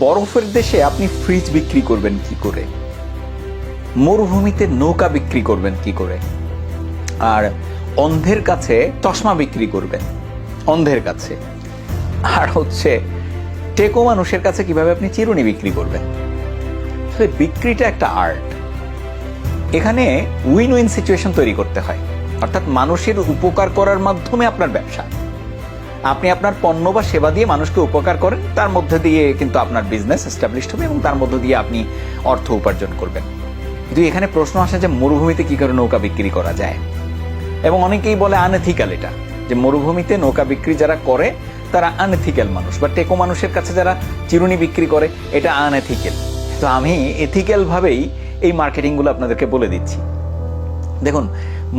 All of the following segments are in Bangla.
বরফের দেশে আপনি ফ্রিজ বিক্রি করবেন কি করে? মরুভূমিতে নৌকা বিক্রি করবেন কি করে? আর অন্ধের কাছে চশমা বিক্রি করবেন, অন্ধের কাছে। আর হচ্ছে, টেকো মানুষের কাছে কীভাবে আপনি চিরুনি বিক্রি করবেন? বিক্রিটা একটা আর্ট এখানে উইন উইন সিচুয়েশন তৈরি করতে হয়। অর্থাৎ মানুষের উপকার করার মাধ্যমে আপনার ব্যবসা। আপনি আপনার পণ্য বা সেবা দিয়ে মানুষকে উপকার করেন, তার মধ্যে দিয়ে কিন্তু আপনার বিজনেস এস্টাবলিশড হবে এবং তার মধ্য দিয়ে আপনি অর্থ উপার্জন করবেন। কিন্তু এখানে প্রশ্ন আসে যে মরুভূমিতে কি করে নৌকা বিক্রি করা যায়? এবং অনেকেই বলে আনএথিক্যাল এটা, যে মরুভূমিতে নৌকা বিক্রি যারা করে, তারা আনএথিক্যাল মানুষ বা টেকো মানুষের কাছে যারা চিরুনি বিক্রি করে, এটা আনএথিক্যাল তো আমি এথিক্যাল ভাবেই এই মার্কেটিংগুলো আপনাদেরকে বলে দিচ্ছি। দেখুন,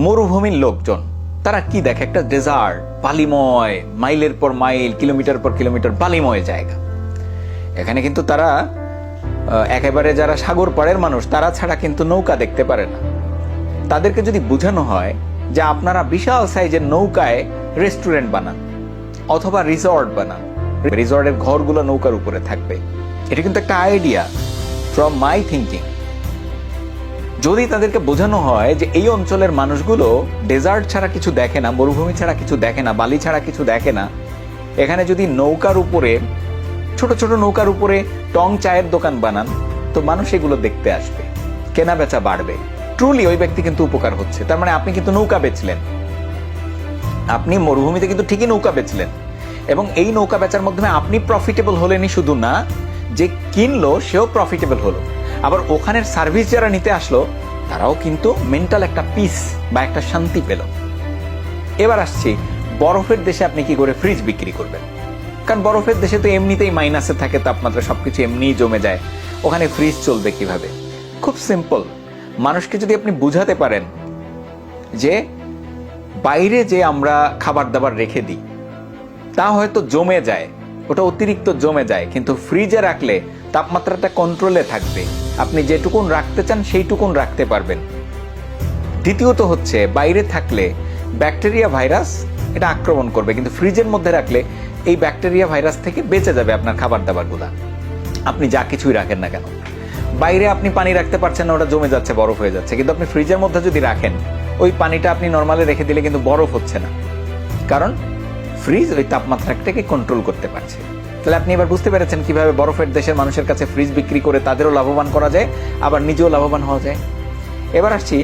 মরুভূমির লোকজন তারা কি দেখে? একটা ডেজার্ট বালিময়, মাইলের পর মাইল, কিলোমিটার পর কিলোমিটার, বালিময় জায়গা। এখানে কিন্তু তারা একেবারে যারা সাগর পাড়ের মানুষ, তারা ছাড়া কিন্তু নৌকা দেখতে পারে না। তাদেরকে যদি বোঝানো হয় যে আপনারা বিশাল সাইজের নৌকায় রেস্টুরেন্ট বানান, অথবা রিসর্ট বানান রিসর্টের ঘরগুলো নৌকার উপরে থাকবে। এটা কিন্তু একটা আইডিয়া ফ্রম মাই থিঙ্কিং যদি তাদেরকে বোঝানো হয় যে এই অঞ্চলের মানুষগুলো ডেজার্ট ছাড়া কিছু দেখে না, মরুভূমি ছাড়া কিছু দেখে না, বালি ছাড়া কিছু দেখে না, এখানে যদি নৌকার উপরে, ছোট ছোট নৌকার উপরে টং চায়ের দোকান বানান, তো মানুষ এগুলো দেখতে আসবে, কেনা বেচা বাড়বে। ট্রুলি ওই ব্যক্তি কিন্তু উপকার হচ্ছে, তার মানে আপনি কিন্তু নৌকা বেচলেন। আপনি মরুভূমিতে কিন্তু ঠিকই নৌকা বেচলেন। এবং এই নৌকা বেচার মাধ্যমে আপনি প্রফিটেবল হলেনই শুধু না, যে কিনলো সেও প্রফিটেবল হলো। আবার ওখানের সার্ভিস যারা নিতে আসলো, তারাও কিন্তু মেন্টাল একটা পিস বা একটা শান্তি পেল। এবার আসছি, বরফের দেশে আপনি কি করে ফ্রিজ বিক্রি করবেন? কারণ বরফের দেশে তো এমনিতেই মাইনাসে থাকে, তাপমাত্রা সবকিছু এমনিই জমে যায়। ওখানে ফ্রিজ চলবে কীভাবে? খুব সিম্পল মানুষকে যদি আপনি বুঝাতে পারেন যে বাইরে যে আমরা খাবার দাবার রেখে দিই, তা হয়তো জমে যায়, ওটা অতিরিক্ত জমে যায়, কিন্তু ফ্রিজে রাখলে তাপমাত্রাটা কন্ট্রোলে থাকবে। আপনি যেটুকুন রাখতে চান সেইটুকুন রাখতে পারবেন। দ্বিতীয়ত হচ্ছে, বাইরে থাকলে ব্যাকটেরিয়া ভাইরাস এটা আক্রমণ করবে, কিন্তু ফ্রিজের মধ্যে রাখলে এই ব্যাকটেরিয়া ভাইরাস থেকে বেঁচে যাবে আপনার খাবার দাবারগুলা আপনি যা কিছুই রাখেন না কেন। বাইরে আপনি পানি রাখতে পারছেন না, ওটা জমে যাচ্ছে, বরফ হয়ে যাচ্ছে। কিন্তু আপনি ফ্রিজের মধ্যে যদি রাখেন, ওই পানিটা আপনি নর্মালি রেখে দিলে কিন্তু বরফ হচ্ছে না। কারণ ফ্রিজ ওই তাপমাত্রাটাকে কন্ট্রোল করতে পারছে। তাহলে আপনি এবার বুঝতে পেরেছেন কীভাবে বরফের দেশের মানুষের কাছে ফ্রিজ বিক্রি করে তাদেরও লাভবান করা যায়, আবার নিজেও লাভবান হওয়া যায়। এবার আসছি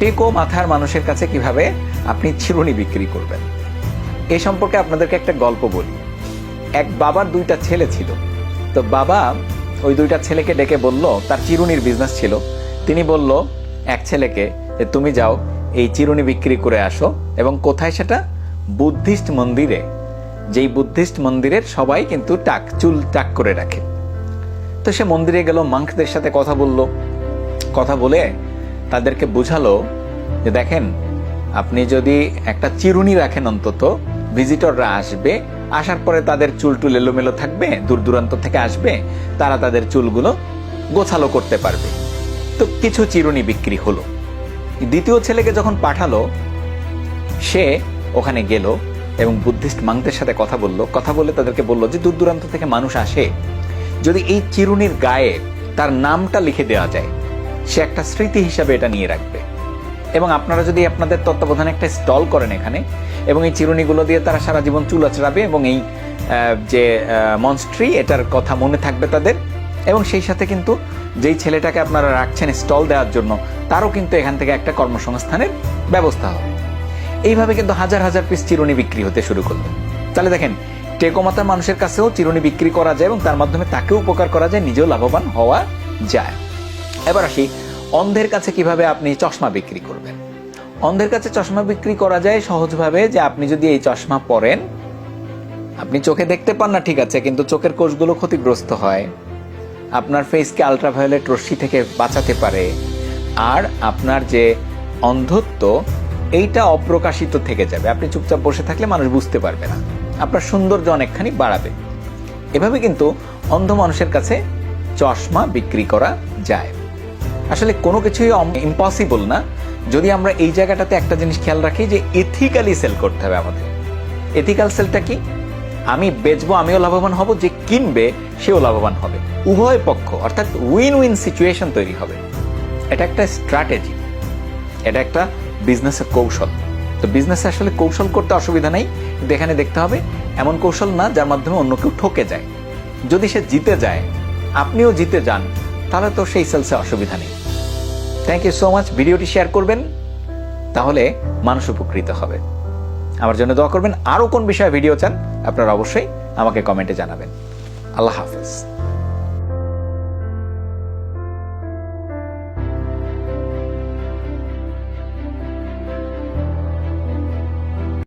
টেকো মাথার মানুষের কাছে কীভাবে আপনি চিরুনি বিক্রি করবেন। এ সম্পর্কে আপনাদেরকে একটা গল্প বলি। এক বাবার দুইটা ছেলে ছিল। তো বাবা ওই দুইটা ছেলেকে ডেকে বলল, তার চিরুনির বিজনেস ছিল। তিনি বলল, এক ছেলেকে যে তুমি যাও, এই চিরুনি বিক্রি করে আসো এবং কোথায় সেটা? বুদ্ধিস্ট মন্দিরে। যেই বুদ্ধিস্ট মন্দিরের সবাই কিন্তু টাক, চুল টাক করে রাখে। তো সে মন্দিরে গেল মাংকদের সাথে কথা বলল। কথা বলে তাদেরকে বুঝালো যে দেখেন, আপনি যদি একটা চিরুনি রাখেন অন্তত ভিজিটররা আসবে, আসার পরে তাদের চুল টুল এলোমেলো থাকবে, দূর দূরান্ত থেকে আসবে, তারা তাদের চুলগুলো গোছালো করতে পারবে। তো কিছু চিরুনি বিক্রি হলো। দ্বিতীয় ছেলেকে যখন পাঠালো, সে ওখানে গেল এবং বুদ্ধিস্ট মাংদের সাথে কথা বলল। কথা বলে তাদেরকে বলল যে, দূর দূরান্ত থেকে মানুষ আসে। যদি এই চিরুনির গায়ে তার নামটা লিখে দেওয়া যায়, সে একটা স্মৃতি হিসাবে এটা নিয়ে রাখবে। এবং আপনারা যদি আপনাদের তত্ত্বাবধানে একটা স্টল করেন এখানে, এবং এই চিরুনিগুলো দিয়ে তারা সারা জীবন চুল আচড়াবে এবং এই যে মনস্ট্রি এটার কথা মনে থাকবে তাদের, এবং সেই সাথে কিন্তু যেই ছেলেটাকে আপনারা রাখছেন স্টল দেওয়ার জন্য, তারও কিন্তু এখান থেকে একটা কর্মসংস্থানের ব্যবস্থা হবে। এইভাবে কিন্তু হাজার হাজার পিস চিরুনি বিক্রি হতে শুরু করবে তাহলে দেখেন, টেকোমাতার মানুষের কাছেও চিরুনি বিক্রি করা যায় এবং তার মাধ্যমে তাকেও উপকার করা যায়, নিজেও লাভবান হওয়া যায়। এবার আসি, অন্ধের কাছে কীভাবে আপনি চশমা বিক্রি করবেন? অন্ধের কাছে চশমা বিক্রি করা যায় সহজভাবে যে আপনি যদি এই চশমা পরেন, আপনি চোখে দেখতে পান না, ঠিক আছে, কিন্তু চোখের কোষগুলো ক্ষতিগ্রস্ত হয়, আপনার ফেসকে আলট্রাভায়োলেট রশ্মি থেকে বাঁচাতে পারে, আর আপনার যে অন্ধত্ব এইটা অপ্রকাশিত থেকে যাবে। আপনি চুপচাপ বসে থাকলে মানুষ বুঝতে পারবে না। আপনার সৌন্দর্য অনেকখানি বাড়াবে। এভাবে কিন্তু অন্ধ মানুষের কাছে চশমা বিক্রি করা যায়। আসলে কোনো কিছুই ইম্পসিবল না। যদি আমরা এই জায়গাটাতে একটা জিনিস খেয়াল রাখি যে এথিক্যালি সেল করতে হবে আমাদের। এথিক্যাল সেলটা কি? আমি বেচবো, আমিও লাভবান হব, যে কিনবে, সেও লাভবান হবে। উভয় পক্ষ, অর্থাৎ উইন উইন সিচুয়েশন তৈরি হবে। এটা একটা স্ট্র্যাটেজি এটা একটা বিজনেসের কৌশল। তো বিজনেসে আসলে কৌশল করতে অসুবিধা নেই, কিন্তু এখানে দেখতে হবে, এমন কৌশল না যার মাধ্যমে অন্য কেউ ঠকে যায়। যদি সে জিতে যায়, আপনিও জিতে যান, তাহলে তো সেই সেলসে অসুবিধা নেই। থ্যাংক ইউ সো মাচ ভিডিওটি শেয়ার করবেন, তাহলে মানুষ উপকৃত হবে। আমার জন্য দোয়া করবেন, আরও কোন বিষয়ে ভিডিও চান, আপনারা অবশ্যই আমাকে কমেন্টে জানাবেন। আল্লাহ হাফেজ।